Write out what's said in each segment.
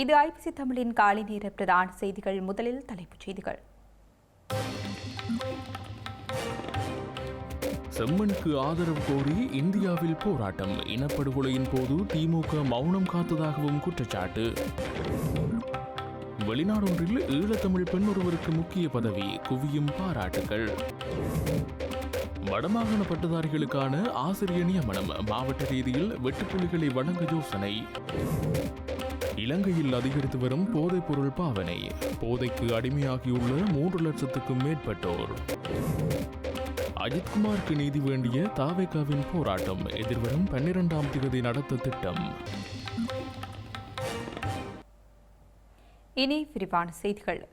இது ஐபிசி தமிழின் காலை நேர பிரதான செய்திகள். முதலில் தலைப்புச் செய்திகள். செம்மனுக்கு ஆதரவு கோரி இந்தியாவில் போராட்டம். இனப்படுகொலையின் போது திமுக மௌனம் காத்ததாகவும் குற்றச்சாட்டு. வெளிநாடொன்றில் ஈழத்தமிழ் பெண் ஒருவருக்கு முக்கிய பதவி குவியும் பாராட்டுகள் வடமாகாண பட்டதாரிகளுக்கான ஆசிரியர் நியமனம். மாவட்ட ரீதியில் வெட்டுப்புள்ளிகளை வழங்க யோசனை. இலங்கையில் அதிகரித்து வரும் போதைப்பொருள் பாவனை போதைக்கு அடிமையாகியுள்ள மூன்று லட்சத்துக்கும் மேற்பட்டோர். அஜித்குமாருக்கு நீதி வேண்டிய தாவேகாவின் போராட்டம் எதிர்வரும் பன்னிரெண்டாம் தேதி நடத்த திட்டம். இனி விரிவான செய்திகள்.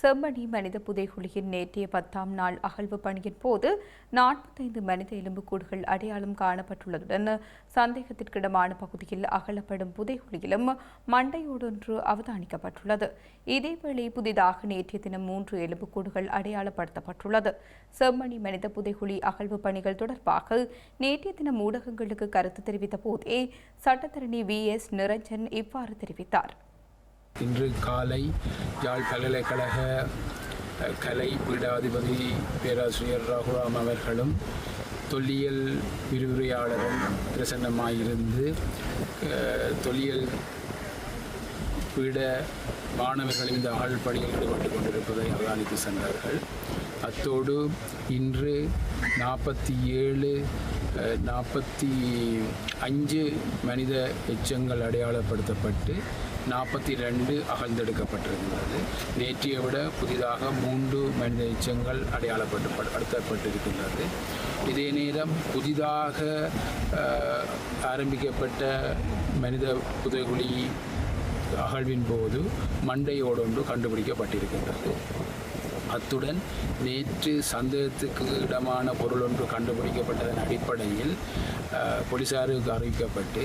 செம்மணி மனித புதைகுழியின் நேற்றைய பத்தாம் நாள் அகழ்வு பணியின் போது நாற்பத்தைந்து மனித எலும்புக்கூடுகள் அடையாளம் காணப்பட்டுள்ளதுடன் சந்தேகத்திற்கிடமான பகுதியில் அகலப்படும் புதைகுழியிலும் மண்டையோடொன்று அவதானிக்கப்பட்டுள்ளது. இதேவேளை புதிதாக நேற்றைய தினம் மூன்று எலும்புக்கூடுகள் அடையாளப்படுத்தப்பட்டுள்ளது. செம்மணி மனித புதைகுழி அகழ்வு பணிகள் தொடர்பாக நேற்றைய தினம் ஊடகங்களுக்கு கருத்து தெரிவித்த போதே சட்டத்தரணி வி எஸ் நிரஞ்சன் இவ்வாறு தெரிவித்தார். இன்று காலை யாழ் பல்கலைக்கழக கலை பீடாதிபதி பேராசிரியர் ராகுராம் அவர்களும் தொல்லியல் விரிவுரையாளரும் பிரசன்னமாயிருந்து தொல்லியல் பீட மாணவர்கள் இந்த ஆழ்பணியில் ஈடுபட்டு கொண்டிருப்பதை அவதானித்து சென்றார்கள். அத்தோடு இன்று நாற்பத்தி ஏழு நாற்பத்தி அஞ்சு மனித எச்சங்கள் அடையாளப்படுத்தப்பட்டு நாற்பத்தி ரெண்டு அகழ்ந்தெடுக்கப்பட்டிருக்கிறது. நேற்றைய விட புதிதாக மூன்று மனித எச்சங்கள் அடையாளப்பட்டு அடுத்தப்பட்டிருக்கின்றது. இதே நேரம் புதிதாக ஆரம்பிக்கப்பட்ட மனித புதைகுழி அகழ்வின் போது மண்டையோடொன்று கண்டுபிடிக்கப்பட்டிருக்கின்றது. அத்துடன் நேற்று சந்தேகத்துக்கு இடமான பொருள் ஒன்று கண்டுபிடிக்கப்பட்டதன் அடிப்படையில் போலீசாருக்கு அறிவிக்கப்பட்டு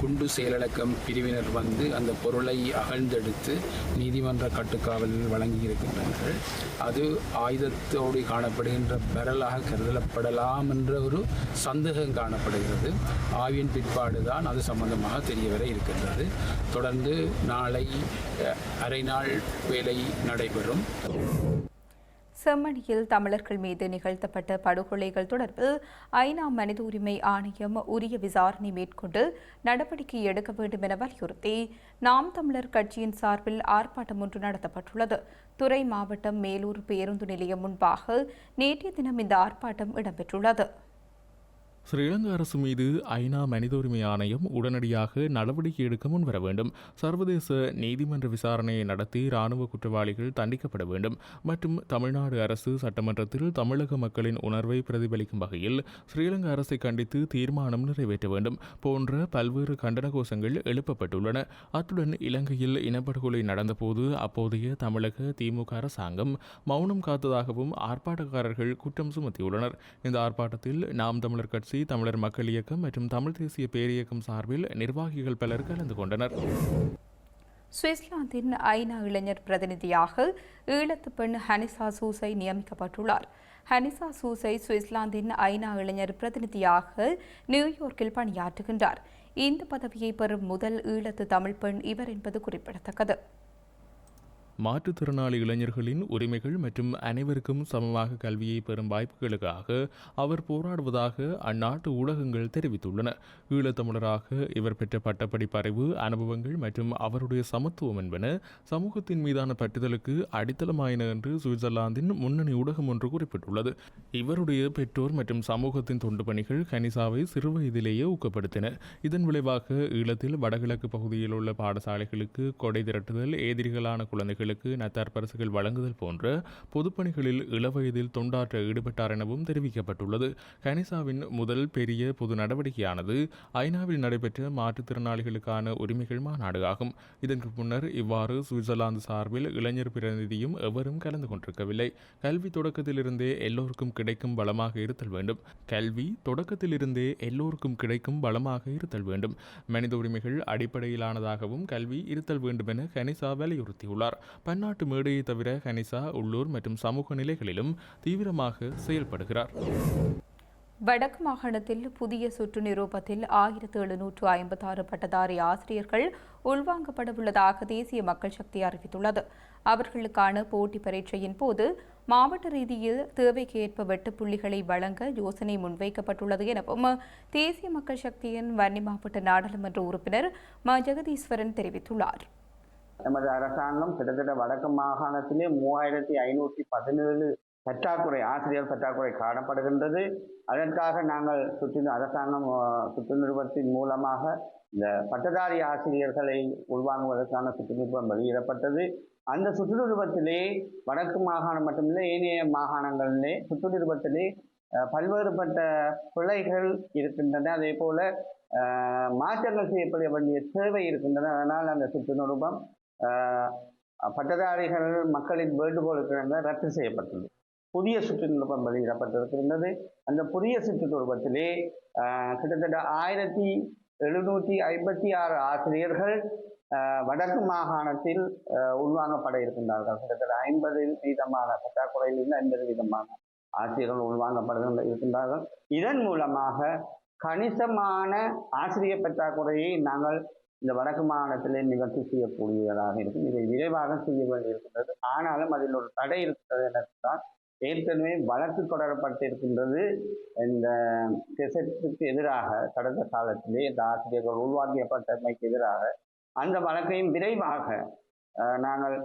குண்டு செயலடக்கம் பிரிவினர் வந்து அந்த பொருளை அகழ்ந்தெடுத்து நீதிமன்ற கட்டுக்காவலில் வழங்கியிருக்கின்றார்கள் அது ஆயுதத்தோடு காணப்படுகின்ற பெறலாக கருதப்படலாம் என்ற ஒரு சந்தேகம் காணப்படுகிறது. ஆவியின் பிற்பாடு தான் அது சம்பந்தமாக தெரியவர இருக்கின்றது. தொடர்ந்து நாளை அரை நாள் வேலை நடைபெறும். செம்மணியில் தமிழர்கள் மீது நிகழ்த்தப்பட்ட படுகொலைகள் தொடர்பில் ஐநா மனித உரிமை ஆணையம் உரிய விசாரணை மேற்கொண்டு நடவடிக்கை எடுக்க வேண்டும் என வலியுறுத்தி நாம் தமிழர் கட்சியின் சார்பில் ஆர்ப்பாட்டம் ஒன்று நடத்தப்பட்டுள்ளது. துறை மாவட்டம் மேலூர் பேருந்து நிலையம் முன்பாக நேற்றைய தினம் இந்த ஆர்ப்பாட்டம் இடம்பெற்றுள்ளது. ஸ்ரீலங்கா அரசு மீது ஐநா மனித உரிமை ஆணையம் உடனடியாக நடவடிக்கை எடுக்க முன்வர வேண்டும். சர்வதேச நீதிமன்ற விசாரணையை நடத்தி இராணுவ குற்றவாளிகள் தண்டிக்கப்பட வேண்டும். மற்றும் தமிழ்நாடு அரசு சட்டமன்றத்தில் தமிழக மக்களின் உணர்வை பிரதிபலிக்கும் வகையில் ஸ்ரீலங்கா அரசை கண்டித்து தீர்மானம் நிறைவேற்ற வேண்டும் போன்ற பல்வேறு கண்டன கோஷங்கள் எழுப்பப்பட்டுள்ளன. அத்துடன் இலங்கையில் இனப்படுகொலை நடந்தபோது அப்போதைய தமிழக திமுக அரசாங்கம் மௌனம் காத்ததாகவும் ஆர்ப்பாட்டக்காரர்கள் குற்றம் சுமத்தியுள்ளனர். இந்த ஆர்ப்பாட்டத்தில் நாம் தமிழர் கட்சி தமிழர் மக்கள் இயக்கம் மற்றும் தமிழ் தேசிய பேரியக்கம் சார்பில் நிர்வாகிகள் பலர் கலந்து கொண்டனர். சுவிட்சர்லாந்தின் ஐநா இளைஞர் பிரதிநிதியாக ஈழத்து பெண் ஹனிசா சூசை நியமிக்கப்பட்டுள்ளார். ஹனிசா சூசை சுவிட்சர்லாந்தின் ஐநா இளைஞர் பிரதிநிதியாக நியூயார்க்கில் பணியாற்றுகின்றார். இந்த பதவியை பெறும் முதல் ஈழத்து தமிழ் பெண் இவர் என்பது குறிப்பிடத்தக்கது. மாற்றுத்திறனாளி இளைஞர்களின் உரிமைகள் மற்றும் அனைவருக்கும் சமமாக கல்வியை பெறும் வாய்ப்புகளுக்காக அவர் போராடுவதாக அந்நாட்டு ஊடகங்கள் தெரிவித்துள்ளன. ஈழத்தமிழராக இவர் பெற்ற பட்டப்படிப்பு அறிவு அனுபவங்கள் மற்றும் அவருடைய சமத்துவம் என்பன சமூகத்தின் மீதான பற்றுதலுக்கு அடித்தளமாயின என்று சுவிட்சர்லாந்தின் முன்னணி ஊடகம் ஒன்று குறிப்பிட்டுள்ளது. இவருடைய பெற்றோர் மற்றும் சமூகத்தின் தொண்டு பணிகள் கனிசாவை சிறுவயதிலேயே ஊக்கப்படுத்தின. இதன் விளைவாக ஈழத்தில் வடகிழக்கு பகுதியில் உள்ள பாடசாலைகளுக்கு கொடை திரட்டுதல் எதிரிகளான குழந்தைகள் குழந்தைகளுக்கு நத்தார் பரிசுகள் வழங்குதல் போன்ற பொதுப்பணிகளில் இளவயதில் தொண்டாற்ற ஈடுபட்டார் எனவும் தெரிவிக்கப்பட்டுள்ளது. கனிசாவின் முதல் பெரிய பொது நடவடிக்கையானது ஐநாவில் நடைபெற்ற மாற்றுத்திறனாளிகளுக்கான உரிமைகள் மாநாடு ஆகும். இதற்கு முன்னர் இவ்வாறு சுவிட்சர்லாந்து சார்பில் இளைஞர் பிரதிநிதியும் எவரும் கலந்து கொண்டிருக்கவில்லை. கல்வி தொடக்கத்திலிருந்தே எல்லோருக்கும் கிடைக்கும் பலமாக இருத்தல் வேண்டும். கல்வி தொடக்கத்திலிருந்தே எல்லோருக்கும் கிடைக்கும் பலமாக இருத்தல் வேண்டும். மனித உரிமைகள் அடிப்படையிலானதாகவும் கல்வி இருத்தல் வேண்டும் என கனிசா வலியுறுத்தியுள்ளார். பன்னாட்டு மேடையை தவிர ஹனிசா உள்ளூர் மற்றும் சமூக நிலைகளிலும் தீவிரமாக செயல்படுகிறார். வடக்கு மாகாணத்தில் புதிய சுற்று நிரூபத்தில் ஆயிரத்து எழுநூற்று ஐம்பத்தாறு பட்டதாரி ஆசிரியர்கள் உள்வாங்கப்படவுள்ளதாக தேசிய மக்கள் சக்தி அறிவித்துள்ளது. அவர்களுக்கான போட்டி பரீட்சையின் போது மாவட்ட ரீதியில் தேவைக்கேற்ப வெட்டு வெட்டுப்புள்ளிகளை வழங்க யோசனை முன்வைக்கப்பட்டுள்ளது எனவும் தேசிய மக்கள் சக்தியின் வன்னி மாவட்ட நாடாளுமன்ற உறுப்பினர் ம. ஜெகதீஸ்வரன் தெரிவித்துள்ளார். நமது அரசாங்கம் கிட்டத்தட்ட வடக்கு மாகாணத்திலே மூவாயிரத்தி ஐநூற்றி பதினேழு பற்றாக்குறை ஆசிரியர் பற்றாக்குறை காணப்படுகின்றது. அதற்காக நாங்கள் சுற்று அரசாங்கம் சுற்று நிறுவனத்தின் மூலமாக இந்த பட்டதாரி ஆசிரியர்களை உள்வாங்குவதற்கான சுற்று வெளியிடப்பட்டது. அந்த சுற்றுநிறுவத்திலே வடக்கு மாகாணம் மட்டுமில்லை ஏனைய மாகாணங்களிலே சுற்றுநிறுவத்திலே பல்வேறுபட்ட பிழைகள் இருக்கின்றன. அதே போல மாற்றங்கள் செய்யப்பட வேண்டிய தேவை இருக்கின்றன. அதனால் அந்த சுற்றுநிருபம் பட்டதாரிகள் மக்களின் வேண்டுகோளுக்கு ரத்து செய்யப்பட்டது. புதிய சுற்று வெளியிடப்பட்டிருக்கின்றது. அந்த புதிய சுற்றுநிருப்பத்திலே ஆஹ் கிட்டத்தட்ட ஆயிரத்தி எழுநூற்றி ஐம்பத்தி ஆறு ஆசிரியர்கள் ஆஹ் வடக்கு மாகாணத்தில் உள்வாங்கப்பட இருக்கின்றார்கள். கிட்டத்தட்ட ஐம்பது வீதமான பற்றாக்குறையிலிருந்து ஐம்பது வீதமான ஆசிரியர்கள் உள்வாங்கப்பட இருக்கின்றார்கள். இதன் மூலமாக கணிசமான ஆசிரியர் பற்றாக்குறையை நாங்கள் இந்த வடக்கு மாகாணத்திலே நிவர்த்தி செய்யக்கூடியதாக இருக்கும். இதை விரைவாக செய்ய வேண்டியிருக்கின்றது. ஆனாலும் அதில் ஒரு தடை இருக்கிறது என்றால் ஏற்கனவே வழக்கு தொடரப்பட்டிருக்கின்றது இந்த கெசட்டுக்கு எதிராக கடந்த காலத்திலே இந்த ஆசிரியர்கள் உருவாக்கியப்பட்டமைக்கு எதிராக. அந்த வழக்கையும் விரைவாக நாங்கள்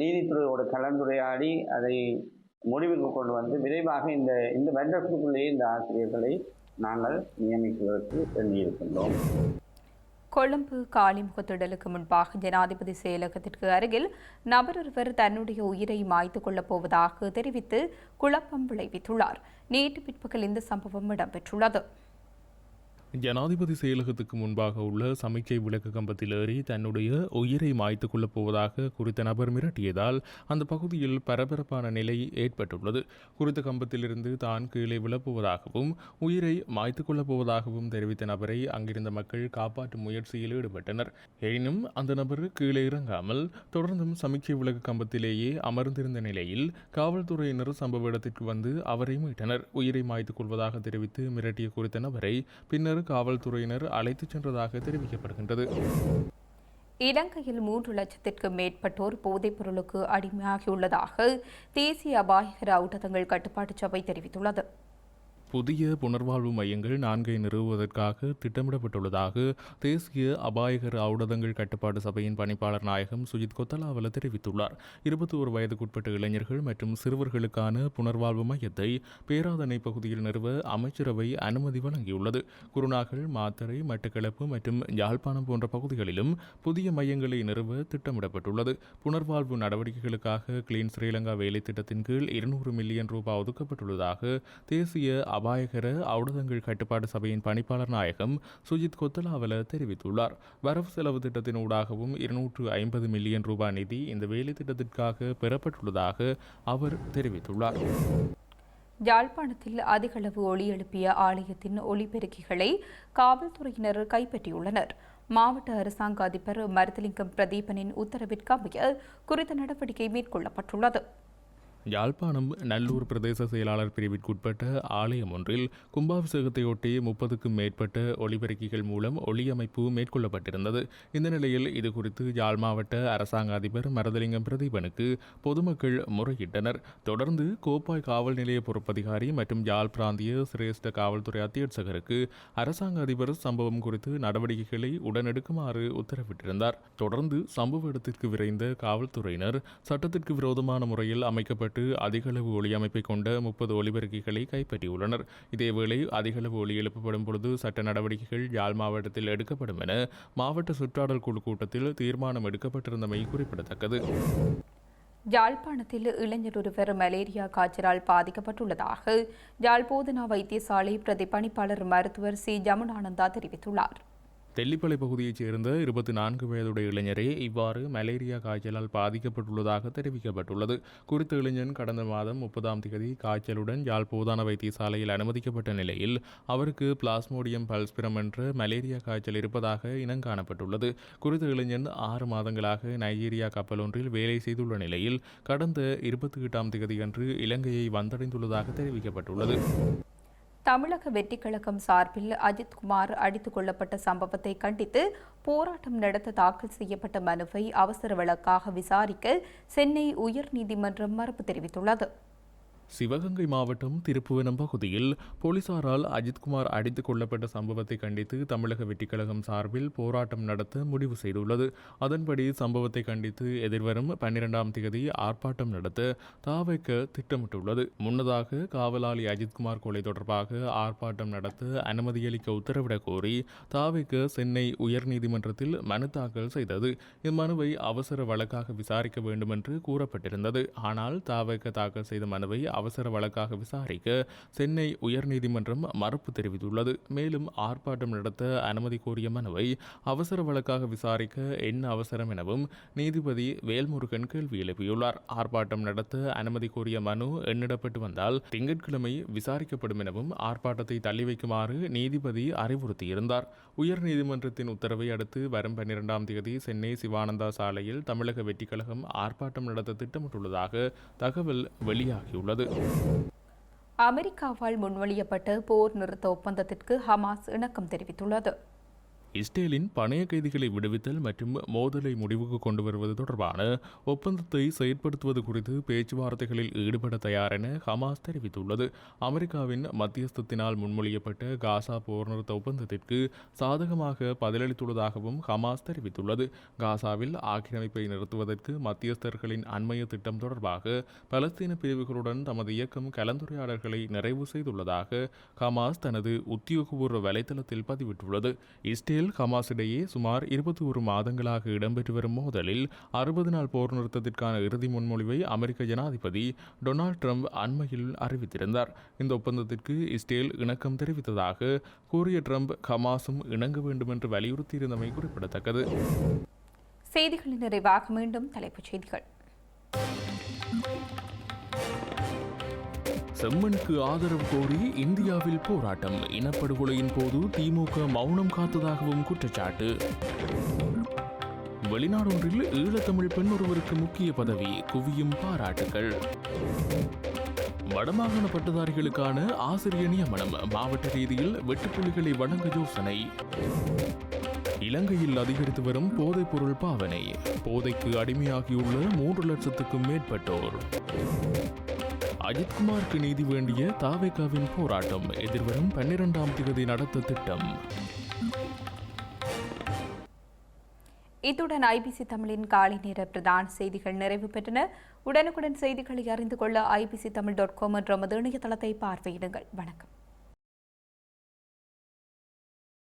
நீதித்துறையோடு கலந்துரையாடி அதை முடிவுக்கு கொண்டு வந்து விரைவாக இந்த இந்த வருடத்துக்குள்ளேயே இந்த ஆசிரியர்களை நாங்கள் நியமிக்குவதற்கு எண்ணியிருக்கின்றோம். கொழும்பு காலிமுகத்திடலுக்கு முன்பாக ஜனாதிபதி செயலகத்திற்கு அருகில் நபர் ஒருவர் தன்னுடைய உயிரை மாய்த்துக் கொள்ளப் போவதாக தெரிவித்து குழப்பம் விளைவித்துள்ளார். நேற்று பிற்பகல் இந்த சம்பவம் இடம்பெற்றுள்ளது. ஜனாதிபதி செயலகத்துக்கு முன்பாக உள்ள சமிக்கை விளக்கு கம்பத்தில் ஏறி தன்னுடைய உயிரை மாய்த்து கொள்ளப் போவதாக குறித்த நபர் மிரட்டியதால் அந்த பகுதியில் பரபரப்பான நிலை ஏற்பட்டுள்ளது. குறித்த கம்பத்திலிருந்து தான் கீழே விழப்போவதாகவும் உயிரை மாய்த்து கொள்ளப் போவதாகவும் தெரிவித்த நபரை அங்கிருந்த மக்கள் காப்பாற்றும் முயற்சியில் ஈடுபட்டனர். எனினும் அந்த நபர் கீழே இறங்காமல் தொடர்ந்தும் சமிக்கை விளக்கு கம்பத்திலேயே அமர்ந்திருந்த நிலையில் காவல்துறையினர் சம்பவ இடத்திற்கு வந்து அவரை மீட்டனர். உயிரை மாய்த்துக் கொள்வதாக தெரிவித்து மிரட்டிய குறித்த நபரை பின்னர் காவல்துறையினர் அழைத்துச் சென்றதாக தெரிவிக்கப்படுகின்றது. இலங்கையில் மூன்று லட்சத்திற்கு மேற்பட்டோர் போதைப் பொருளுக்கு அடிமையாகியுள்ளதாக தேசிய அபாயகர ஊட்டத்தங்கள் கட்டுப்பாட்டு சபை தெரிவித்துள்ளது. புதிய புனர்வாழ்வு மையங்கள் நான்கை நிறுவுவதற்காக திட்டமிடப்பட்டுள்ளதாக தேசிய அபாயகர ஔடதங்கள் கட்டுப்பாடு சபையின் பணிப்பாளர் நாயகம் சுஜித் கொத்தலாவல தெரிவித்துள்ளார். இருபத்தி ஒரு வயதுக்குட்பட்ட இளைஞர்கள் மற்றும் சிறுவர்களுக்கான புனர்வாழ்வு மையத்தை பேராதனை பகுதியில் நிறுவ அமைச்சரவை அனுமதி வழங்கியுள்ளது. குருநாகல் மாத்தறை மட்டக்களப்பு மற்றும் யாழ்ப்பாணம் போன்ற பகுதிகளிலும் புதிய மையங்களை நிறுவ திட்டமிடப்பட்டுள்ளது. புனர்வாழ்வு நடவடிக்கைகளுக்காக கிளீன் ஸ்ரீலங்கா வேலை திட்டத்தின் கீழ் இருநூறு மில்லியன் ரூபாய் ஒதுக்கப்பட்டுள்ளதாக தேசிய அபாயகர ஔடதங்கள் கட்டுப்பாடு சபையின் பணிப்பாளர் நாயகம் சுஜித் கொத்தலாவல தெரிவித்துள்ளார். வரவு செலவு திட்டத்தின் ஊடாகவும் இருநூற்று ஐம்பது மில்லியன் ரூபாய் நிதி இந்த வேலை திட்டத்திற்காக பெறப்பட்டுள்ளதாக அவர் தெரிவித்துள்ளார். யாழ்ப்பாணத்தில் அதிகளவு ஒளி எழுப்பிய ஆலயத்தின் ஒளிபெருக்கிகளை காவல்துறையினர் கைப்பற்றியுள்ளனர். மாவட்ட அரசாங்க அதிபர் மருதலிங்கம் பிரதீபனின் உத்தரவிற்கமைய குறித்த நடவடிக்கை மேற்கொள்ளப்பட்டுள்ளது. யாழ்ப்பாணம் நல்லூர் பிரதேச செயலாளர் பிரிவிற்குட்பட்ட ஆலயம் ஒன்றில் கும்பாபிஷேகத்தையொட்டி முப்பதுக்கும் மேற்பட்ட ஒளிபெருக்கிகள் மூலம் ஒளியமைப்பு மேற்கொள்ளப்பட்டிருந்தது. இந்த நிலையில் இது குறித்து யாழ் மாவட்ட அரசாங்க அதிபர் மரதலிங்கம் பிரதீபனுக்கு பொதுமக்கள் முறையிட்டனர். தொடர்ந்து கோப்பாய் காவல் நிலைய பொறுப்பதிகாரி மற்றும் யாழ் பிராந்திய சிரேஷ்ட காவல்துறை அத்தியட்சகருக்கு அரசாங்க அதிபர் சம்பவம் குறித்து நடவடிக்கைகளை உடனெடுக்குமாறு உத்தரவிட்டிருந்தார். தொடர்ந்து சம்பவ இடத்திற்கு விரைந்த காவல்துறையினர் சட்டத்திற்கு விரோதமான முறையில் அமைக்கப்பட்ட அதிகளவு ஒளி அமைப்பை கொண்ட முப்பது ஒலிபெருக்கிகளை கைப்பற்றியுள்ளனர். இதேவேளை அதிகளவு ஒளி எழுப்பப்படும் பொழுது சட்ட நடவடிக்கைகள் யாழ் மாவட்டத்தில் எடுக்கப்படும் என மாவட்ட சுற்றாடல் குழு கூட்டத்தில் தீர்மானம் எடுக்கப்பட்டிருந்தமை குறிப்பிடத்தக்கது. யாழ்ப்பாணத்தில் இளைஞர் ஒருவர் மலேரியா காய்ச்சலால் பாதிக்கப்பட்டுள்ளதாக யாழ் போதனா வைத்தியசாலை பிரதி பணிப்பாளர் மருத்துவர் சி. ஜமுனானந்தா தெரிவித்துள்ளார். தெல்லிப்பளை பகுதியைச் சேர்ந்த இருபத்தி நான்கு வயதுடைய இளைஞரே இவ்வாறு மலேரியா காய்ச்சலால் பாதிக்கப்பட்டுள்ளதாக தெரிவிக்கப்பட்டுள்ளது. குறித்த இளைஞன் கடந்த மாதம் முப்பதாம் தேதி காய்ச்சலுடன் யாழ் போதான வைத்தியசாலையில் அனுமதிக்கப்பட்ட நிலையில் அவருக்கு பிளாஸ்மோடியம் பல்ஸ்பிரம் என்ற மலேரியா காய்ச்சல் இருப்பதாக இனங்காணப்பட்டுள்ளது குறித்த இளைஞன் ஆறு மாதங்களாக நைஜீரியா கப்பல் ஒன்றில் வேலை செய்துள்ள நிலையில் கடந்த இருபத்தி எட்டாம் தேதியன்று இலங்கையை வந்தடைந்துள்ளதாக தெரிவிக்கப்பட்டுள்ளது. தமிழக வெற்றிக்கழகம் சார்பில் அஜித்குமார் அடித்துக் கொள்ளப்பட்ட சம்பவத்தை கண்டித்து போராட்டம் நடத்த தாக்கல் செய்யப்பட்ட மனுவை அவசர வழக்காக விசாரிக்க சென்னை உயர்நீதிமன்றம் மறுப்பு தெரிவித்துள்ளது. சிவகங்கை மாவட்டம் திருப்புவனம் பகுதியில் போலீசாரால் அஜித்குமார் அடித்துக் கொல்லப்பட்ட சம்பவத்தை கண்டித்து தமிழக வெட்டிக்கழகம் சார்பில் போராட்டம் நடத்த முடிவு செய்துள்ளது. அதன்படி சம்பவத்தை கண்டித்து எதிர்வரும் பன்னிரெண்டாம் தேதி ஆர்ப்பாட்டம் நடத்த தாவைக்க திட்டமிட்டுள்ளது. முன்னதாக காவலாளி அஜித்குமார் கொலை தொடர்பாக ஆர்ப்பாட்டம் நடத்த அனுமதியளிக்க உத்தரவிடக் கோரி தாவைக்க சென்னை உயர்நீதிமன்றத்தில் மனு தாக்கல் செய்தது. இம்மனுவை அவசர வழக்காக விசாரிக்க வேண்டும் என்று கூறப்பட்டிருந்தது. ஆனால் தாவைக்க தாக்கல் செய்த மனுவை அவசர வழக்காக விசாரிக்க சென்னை உயர்நீதிமன்றம் மறுப்பு தெரிவித்துள்ளது. மேலும் ஆர்ப்பாட்டம் நடத்த அனுமதி கோரிய மனுவை அவசர வழக்காக விசாரிக்க என்ன அவசரம் எனவும் நீதிபதி வேல்முருகன் கேள்வி எழுப்பியுள்ளார். ஆர்ப்பாட்டம் நடத்த அனுமதி கோரிய மனு எண்ணிடப்பட்டு வந்தால் திங்கட்கிழமை விசாரிக்கப்படும் எனவும் ஆர்ப்பாட்டத்தை தள்ளி வைக்குமாறு நீதிபதி அறிவுறுத்தியிருந்தார். உயர்நீதிமன்றத்தின் உத்தரவை அடுத்து வரும் பன்னிரெண்டாம் தேதி சென்னை சிவானந்தா சாலையில் தமிழக வெற்றிக்கழகம் ஆர்ப்பாட்டம் நடத்த திட்டமிட்டுள்ளதாக தகவல் வெளியாகியுள்ளது. அமெரிக்காவால் முன்மொழியப்பட்ட போர் நிறுத்த ஒப்பந்தத்திற்கு ஹமாஸ் இணக்கம் தெரிவித்துள்ளது. இஸ்ரேலின் பணைய கைதிகளை விடுவித்தல் மற்றும் மோதலை முடிவுக்கு கொண்டு வருவது தொடர்பான ஒப்பந்தத்தை செயற்படுத்துவது குறித்து பேச்சுவார்த்தைகளில் ஈடுபட தயார் என ஹமாஸ் தெரிவித்துள்ளது. அமெரிக்காவின் மத்தியஸ்தத்தினால் முன்மொழியப்பட்ட காசா போர் நிறுத்த ஒப்பந்தத்திற்கு சாதகமாக பதிலளித்துள்ளதாகவும் ஹமாஸ் தெரிவித்துள்ளது. காசாவில் ஆக்கிரமிப்பை நிறுத்துவதற்கு மத்தியஸ்தர்களின் அண்மைய திட்டம் தொடர்பாக பலஸ்தீன பிரிவுகளுடன் தமது இயக்கம் கலந்துரையாடல்களை நிறைவு செய்துள்ளதாக ஹமாஸ் தனது உத்தியோகபூர்வ வலைதளத்தில் பதிவிட்டுள்ளது. இஸ்ரேல் இஸ்ரேல் ஹமாஸ் இடையே சுமார் இருபத்தி ஒரு மாதங்களாக இடம்பெற்று வரும் மோதலில் அறுபது நாள் போர் நிறுத்தத்திற்கான இறுதி முன்மொழிவை அமெரிக்க ஜனாதிபதி டொனால்ட் ட்ரம்ப் அண்மையில் அறிவித்திருந்தார். இந்த ஒப்பந்தத்திற்கு இஸ்ரேல் இணக்கம் தெரிவித்ததாக கூறிய ட்ரம்ப் ஹமாஸும் இணங்க வேண்டும் என்று வலியுறுத்தியிருந்தமை குறிப்பிடத்தக்கது. செய்திகளின் நிறைவாக மீண்டும் தலைப்புச் செய்திகள். செம்மனுக்கு ஆதரவு கோரி இந்தியாவில் போராட்டம். இனப்படுகொலையின் போது திமுக மௌனம் காத்ததாகவும் குற்றச்சாட்டு. வெளிநாடொன்றில் ஈழத்தமிழ் பெண் ஒருவருக்கு முக்கிய பதவி குவியும் பாராட்டுகள் வடமாகாண பட்டதாரிகளுக்கான ஆசிரியர் நியமனம் மாவட்ட ரீதியில் வெட்டுப்புள்ளிகளை வழங்க யோசனை. இலங்கையில் அதிகரித்து வரும் போதைப் பொருள் பாவனை போதைக்கு அடிமையாகியுள்ள மூன்று லட்சத்துக்கும் மேற்பட்டோர். அஜித்குமாருக்கு நீதி வேண்டிய தாவேகாவின் போராட்டம் எதிர்வரும் பன்னிரெண்டாம் தேதி நடத்த திட்டம். இத்துடன் ஐபிசி தமிழின் காலை நேர பிரதான செய்திகள் நிறைவு பெற்றன. உடனுக்குடன் செய்திகளை அறிந்து கொள்ள ஐபிசி தமிழ் டாட் காம் என்ற நமது இணையதளத்தை பார்வையிடுங்கள். வணக்கம்.